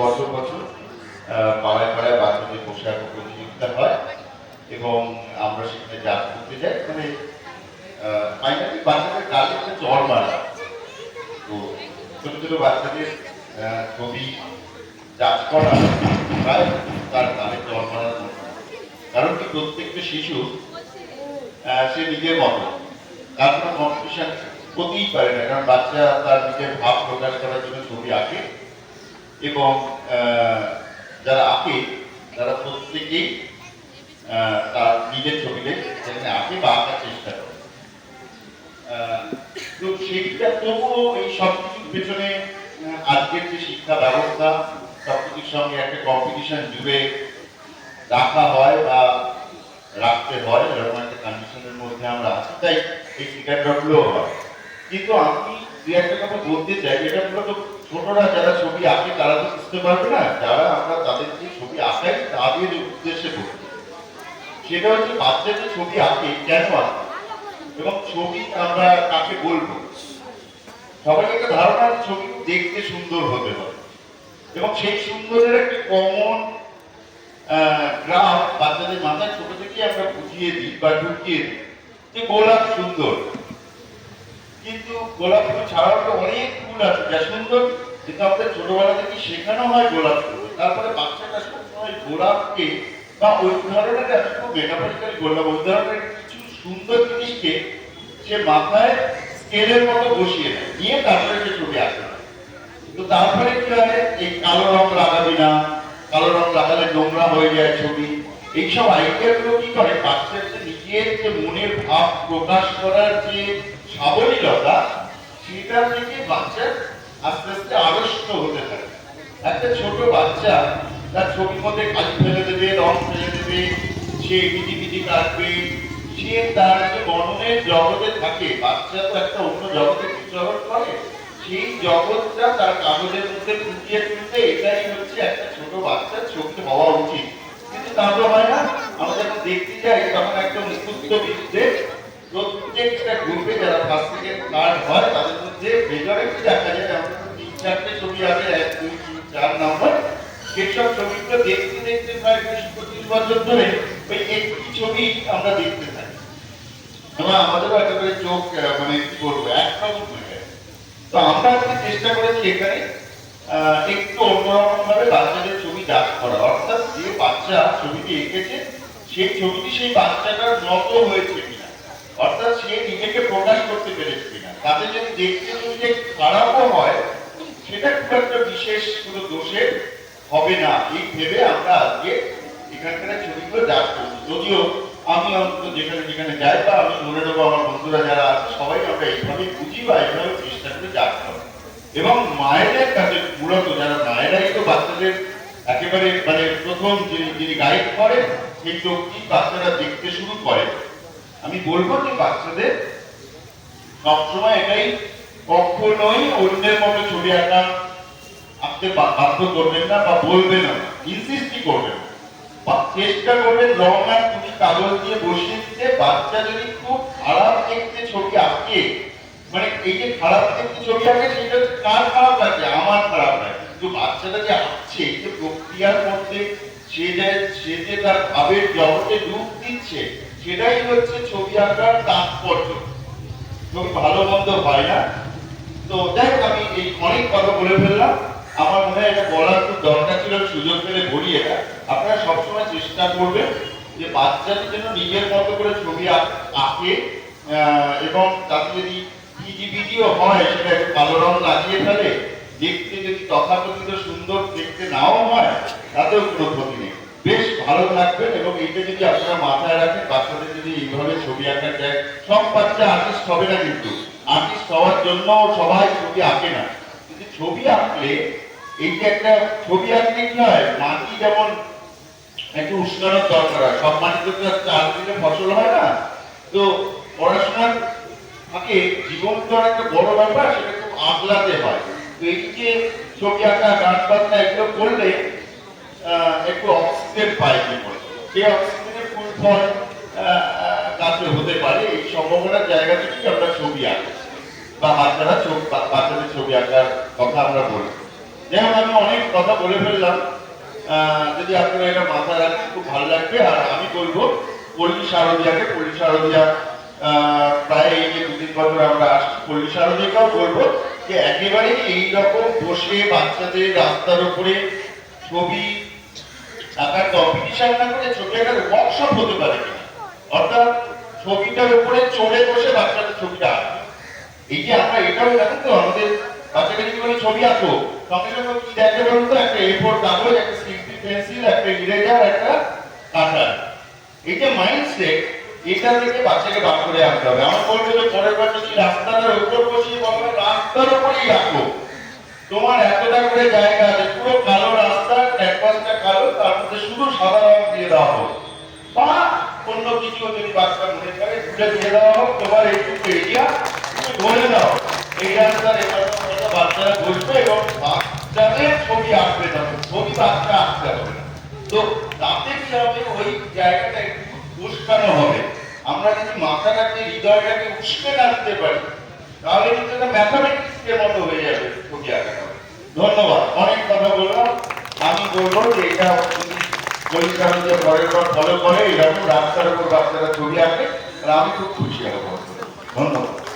বছর বছর পাড়ায় পাড়ায় বাচ্চাদের পোশাক প্রতিযোগিতা হয় এবং আমরা সেখানে জাজ করতে যাই। মানে ফাইনালি বাচ্চাদের গালে একটা জ্বর মারা। তো ছোট ছোট বাচ্চাদের ছবি, জাজ করা প্রায় তার গালে জ্বর মারার। কারণ কি, প্রত্যেকটা শিশু সে নিজের মতো। তার কোনো কম্পিটিশন হতেই পারে না, কারণ বাচ্চা তার নিজের ভাব প্রকাশ করার জন্য ছবি আঁকে। এবং যারা আঁকে তারা প্রত্যেকেই তার নিজের ছবিতে সেখানে আঁকে বা আঁকার চেষ্টা করে। তো সেইটা তবুও এই সব কিছুর পেছনে আজকের যে শিক্ষা ব্যবস্থা সব কিছুর সঙ্গে একটা কম্পিটিশন জুড়ে রাখা হয় বা রাখতে হয়, এরকম একটা কন্ডিশনের মধ্যে আমরা আছি, তাই এই শিকারগুলো হয়। কিন্তু আমি দু একটা কথা বলতে চাই, এটা মূলত ছোটরা যারা ছবি আঁকে, তারা তো বুঝতে পারবে না, যারা আমরা তাদেরকে ছবি আঁকাই, তাদের উদ্দেশ্যে বলব সেটা হচ্ছে বাচ্চা যে ছবি আঁকে, কেন আঁকে? এবং ছবি আমরা কাকে বলব? সবাই একটা ধারণা ছবি দেখতে সুন্দর হতে হবে। এবং সেই সুন্দরের একটা কমন গ্রাফ বাচ্চাদের মাথায় ছোট থেকে আমরা বুঝিয়ে দিই বা ঢুকিয়ে দিই যে গোলাপ সুন্দর। কিন্তু গোলাপ ফুল ছাড়াও তো অনেক ফুল আছে। যা সুন্দর কিন্তু আমাদের ছোটবেলা থেকে শেখানো হয় গোলাপ ফুল। তারপরে বাচ্চাটা সবসময় গোলাপকে বা ওই ধরনের আমি খুব বললাম ওই ধরনের কিছু সুন্দর জিনিসকে সে মাথায় স্কেলের মতো বসিয়ে নেয় নিয়ে তারপরে সে ছবি আঁকে। তো তারপরে কি হয়? এই কালো রং লাগাবি না, কালো রং লাগালে নোংরা হয়ে যায় ছবি। এইসব আইডিয়া গুলো কি করে? বাচ্চার যে নিজের যে মনের ভাব প্রকাশ করার যে সাবলীলতা সেটা থেকে বাচ্চার আস্তে আস্তে আড়ষ্ট হতে থাকে। একটা ছোট বাচ্চা তার ছবির মধ্যে কালি ফেলে দেবে, রং ফেলে দেবে, সে বিধি বিধি কাটবে, সে তার যে মননের জগতে থাকে, বাচ্চা তো একটা অন্য জগতে বিচরণ করে, সেই জগৎটা তার কাগজের মধ্যে ফুটিয়ে তুলতে এটাই হচ্ছে একটা ছোট বাচ্চার ছবি হওয়া উচিত। কিন্তু তা তো হয় না। আমরা যখন দেখতে যাই, তখন একদম মুক্ত বিরুদ্ধে প্রত্যেকটা গ্রুপে যারা ফার্স্ট হয়, তাদের মধ্যে মেজরিটি দেখা যায়। আমাদের তিন চারটে ছবি আছে, এক, দুই, তিন, চার নম্বর। সেসব দেখতে দেখতে প্রায় বিশ পঁচিশ বছর ধরে, ওই একটি ছবি আমরা দেখতে থাকি। আমাদেরও একেবারে চোখ মানে কি বলব হয়ে যায়। তো আমরা আজকে চেষ্টা করেছি এখানে একটু অন্যরকম ভাবে বাচ্চাদের ছবি দাগ করা। অর্থাৎ যে বাচ্চা ছবিটি এঁকেছে, সেই ছবিটি সেই বাচ্চাটার মতো হয়েছে। কিনা অর্থাৎ সে নিজেকে প্রকাশ করতে পেরেছে কিনা। তাতে যদি দেখতে ছবিটা খারাপও হয়, সেটা খুব একটা বিশেষ কোনো দোষের হবে না। এই ভেবে আমরা আজকে এখানকার ছবিগুলো দাগ করছি। যদিও আমি অন্তত যেখানে যেখানে যাই বা আমি মনে নেব আমার বন্ধুরা যারা আছে, সবাই আমরা এইভাবে বুঝি বা এইভাবে চেষ্টা করে করা এবং মায়েদের কাছে মূলত যারা মায়েরাই তো বাচ্চাদের একেবারে মানে প্রথম যিনি যিনি গাইড করেন, সেই চোখটি বাচ্চারা দেখতে শুরু করে। আমি বলব যে বাচ্চাদের সবসময় এটাই কখনোই অন্যের মতো ছবি আঁকা। আঁকতে বাধ্য করবেন না বা বলবেন না ইনসিস্টই করবেন। চেষ্টা করবেন রং আর তুমি কাগজ দিয়ে দিতে। বাচ্চা যদি খুব খারাপ দেখতে ছবি আঁকে মানে এই যে খারাপ দেখতে ছবি আঁকে, সেটা কার খারাপ লাগে আমার খারাপ লাগে কিন্তু বাচ্চাটা যে আঁকছে যে প্রক্রিয়ার মধ্যে সে যে সে যে তার ভাবের জগতে ডুব দিচ্ছে সেটাই হচ্ছে ছবি আঁকার তাৎপর্য। ছবি ভালো মন্দ হয় না। তো যাই আমি এই অনেক কথা বলে ফেললাম। আমার মনে হয় এটা বলার খুব দরকার ছিল সুযোগ পেলে বলি এটা। আপনারা সবসময় চেষ্টা করবেন যে বাচ্চাদের জন্য নিজের মতো করে ছবি আঁক- এবং তাতে যদি ভিডিও হয়, সেটা একটু কালো রং লাগিয়ে ফেলে, দেখতে যদি তথাকথিত সুন্দর দেখতে নাও হয়, তাতেও কোনো ক্ষতি ভালো থাকবেন এবং এইটা যদি আপনারা মাথায় রাখেন, বাচ্চাদের যদি এইভাবে ছবি আঁকা যায়, সব বাচ্চা আর্টিস্ট হবে না কিন্তু। আর্টিস্ট হওয়ার জন্য সবাই ছবি আঁকে না। কিন্তু ছবি আঁকলে এই যে একটা ছবি আঁকলে কি হয়? মাটি যেমন একটু উস্কানোর দরকার হয়, সব মাটিতে তো চাল দিলে ফসল হয় না। তো পড়াশোনার ফাঁকে জীবন তো একটা বড় ব্যাপার, সেটা খুব আগলাতে হয়। তো এই যে ছবি আঁকা গান বাজনা এগুলো করলে একটু অক্সিজেন পায় করে? সেই অক্সিজেনের ফুল ফল গাছে হতে পারে। এই সম্ভাবনার জায়গা থেকেই আমরা ছবি আঁকি। বা বাচ্চারা বা- বাচ্চাদের ছবি আঁকার কথা আমরা বলি। যেমন আমি অনেক কথা বলে ফেললাম। যদি আপনারা এটা মাথায় রাখেন, খুব ভালো লাগবে। আর আমি বলব, পল্লী শারদিয়াকে, পল্লী শারদিয়া প্রায় এই যে দুদিন বছর আমরা আসছি, পল্লী শারদিয়াকেও বলব যে একেবারে এইরকম বসে বাচ্চাদের রাস্তার উপরে ছবি আঁকার কম্পিটিশন না করে ছবি আঁকার ওয়ার্কশপ হতে পারে কিনা? অর্থাৎ ছবিটার উপরে চড়ে বসে বাচ্চাদের ছবিটা আঁকবে এই যে আমরা এটাও দেখেন তো আমাদের বাচ্চাকে যদি বলি ছবি আঁকো সঙ্গে সঙ্গে কি দেখে বলুন তো? একটা এ কাগজ একটা সিম্পি পেন্সিল একটা ইরেজার একটা কাটার। এই যে মাইন্ডসেট এটা থেকে বাচ্চাকে বার করে আনতে হবে। আমার বলব যে পরের বার যদি রাস্তাটার উপর বসিয়ে বলবে রাস্তার উপরেই আঁকো। তোমার এতটা করে জায়গা আছে, পুরো কালো রাস্তা ক্যানভাসটা কালো তার মধ্যে শুধু সাদা রং দিয়ে দেওয়া হোক বা অন্য কিছু যদি বাচ্চা মনে করে, ঘুরে দিয়ে দেওয়া হোক, তোমার এইটুকু এরিয়া ধরে দাও এই রাস্তার ওপাশে বাচ্চারা বসবে এবং বাচ্চাদের ছবি আঁকবে তখন ছবি বাচ্চা আঁকতে হবে। তো তাতে কি হবে? ওই জায়গাটা একটু উস্কানো হবে। আমরা যদি মাথাটাকে, হৃদয়টাকে উস্কে রাখতে পারি, তাহলে কিন্তু এটা ম্যাথামেটিক্সের মতো হয়ে যাবে ছবি আঁকাটা। ধন্যবাদ। অনেক কথা বললাম। আমি বলব যে এটা যে পরের পর ফলো করে, এরকম রাস্তার উপর বাচ্চারা ছবি আঁকে আমি খুব খুশি হব। ধন্যবাদ।